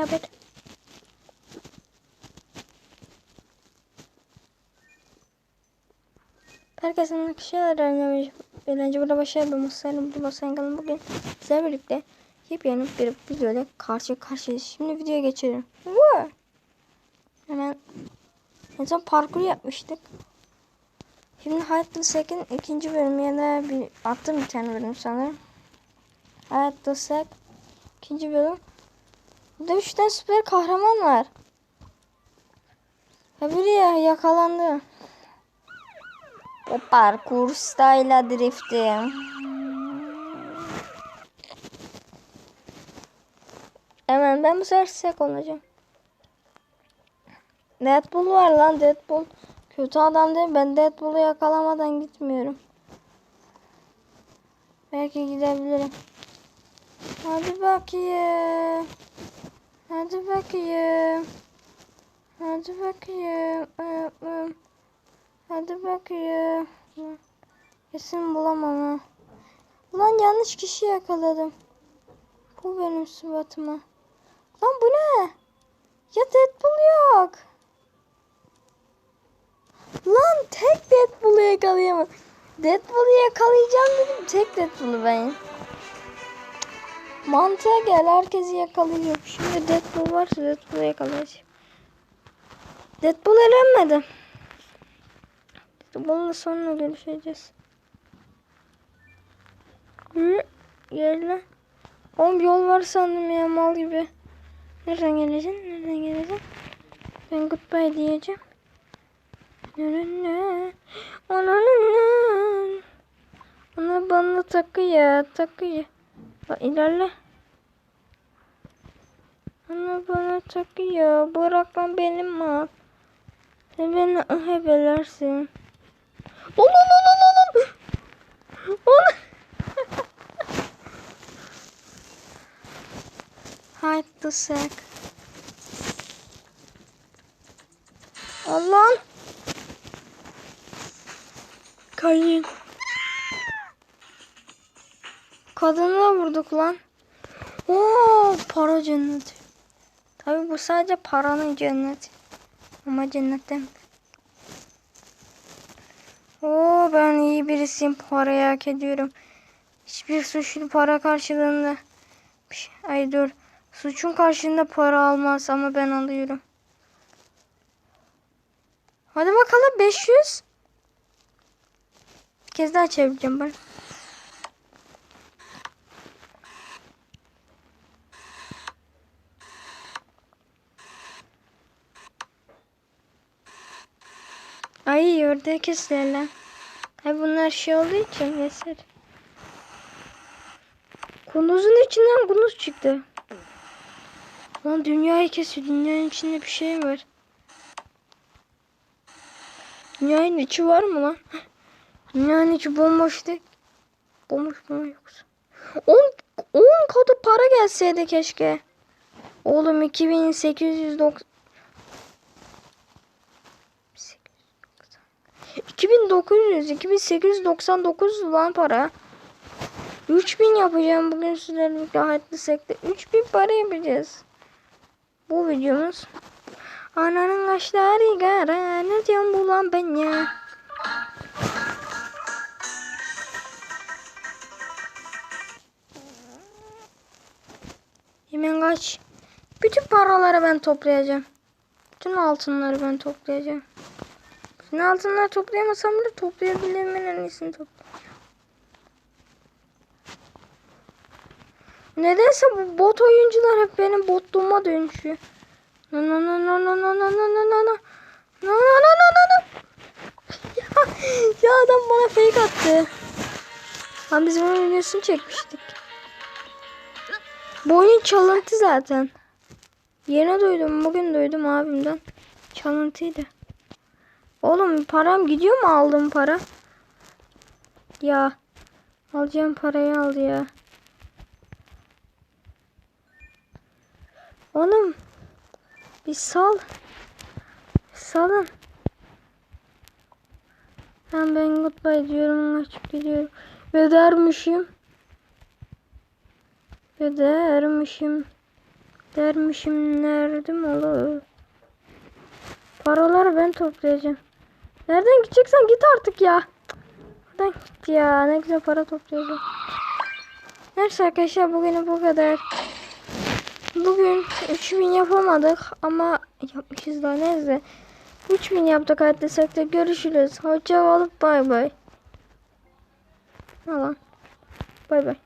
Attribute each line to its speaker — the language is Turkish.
Speaker 1: Haber? Herkesin arkadaşlar öğrenmiş. Eğlence burada başarılı olmasıyla bu basangalım bugün sizlerle birlikte yepyeni bir videoyla karşı karşıyayız. Şimdi videoya geçelim. Woo! Hemen en son parkur yapmıştık. Şimdi Hayatta Sek'in ikinci bölümü ya da bir attım bir tane bölüm sanırım. Hayatta Sek ikinci bölüm. Burada üç tane süper kahraman var. Ha biri ya yakalandı. O parkur style drifting. Hemen ben bu sefer sek olacağım. Deadpool var lan Deadpool. Kötü adam değil. Ben Deadpool'u yakalamadan gitmiyorum. Belki gidebilirim. Hadi bakayım. Hadi bakayım. Hadi bakayım. Ayaklarım. Hadi bakayım. Kesin bulamam ha. Ulan yanlış kişi yakaladım. Bu benim sıfatıma. Lan bu ne? Ya Deadpool yok. Lan tek Deadpool'u yakalayamadım. Deadpool'u yakalayacağım dedim. Tek Deadpool'u ben. Mantığa gel herkesi yakalıyor. Şimdi Deadpool varsa Deadpool'u yakalayacağım. Deadpool elenmedi. Bununla sonra görüşeceğiz. Lan. Oğlum yol var sandım ya mal gibi. Nereden geleceksin? Nereden geleceksin? Ben goodbye diyeceğim. Ona bana takıyor, takıyor. Bak ilerle. Ona bana takıyor. Bırak lan mal. Sen beni hebelersin. Lan lan lan lan lan lan. Onu. Hide the sack. Allah'ım. Kayın. Kadına vurduk lan. Oo, para cenneti. Tabi bu sadece paranın cenneti. Ama cennetten. Oo ben iyi birisiyim. Parayı hak ediyorum. Hiçbir suçlu para karşılığında. Ay dur. Suçun karşılığında para almaz ama ben alıyorum. Hadi bakalım 500. Bir kez daha çevireceğim ben. Ay orada kestiler lan. Ay bunlar şey olduğu için eser. Kunduzun içinden kunduz çıktı. Lan dünyayı kesiyor. Dünyanın içinde bir şey var. Dünyanın içi var mı lan? Dünyanın içi bomboş değil. Bomboş mu yoksa? 10 10 katı para gelseydi keşke. Oğlum 2890 2900 2899 lan para. 3000 yapacağım bugün sizlerle birlikte hayatlı sekte. 3000 para yapacağız. Bu videomuz. Ananın kaşları kara ne diyorsun bu lan ben ya. Hemen kaç. Bütün paraları ben toplayacağım. Bütün altınları ben toplayacağım. Bütün altınları toplayamasam bile toplayabilirim en iyisini toplayacağım. Nedense bu bot oyuncular hep benim botluğuma dönüşüyor. Na na na na na na na na na na na na na na na na ya adam bana fake attı. Lan biz bunun videosunu çekmiştik. Bu oyun çalıntı zaten. Yeni duydum. Bugün duydum abimden. Çalıntıydı. Oğlum param gidiyor mu aldığım para? Ya. Alacağım parayı aldı ya. Oğlum. Bir sal. Salın. Ben ben goodbye diyorum. Açık gidiyorum. Ve dermişim. Ve dermişim. Nerede olur? Paraları ben toplayacağım. Nereden gideceksen git artık ya. Buradan git ya. Ne güzel para toplayacağım. Neyse arkadaşlar bugün bu kadar. Bugün 3000 yapamadık ama yapmışız da neyse. 3000 yaptık hadi sekte görüşürüz. Hoşça kalıp bay bay. Ne lan? Bay bay.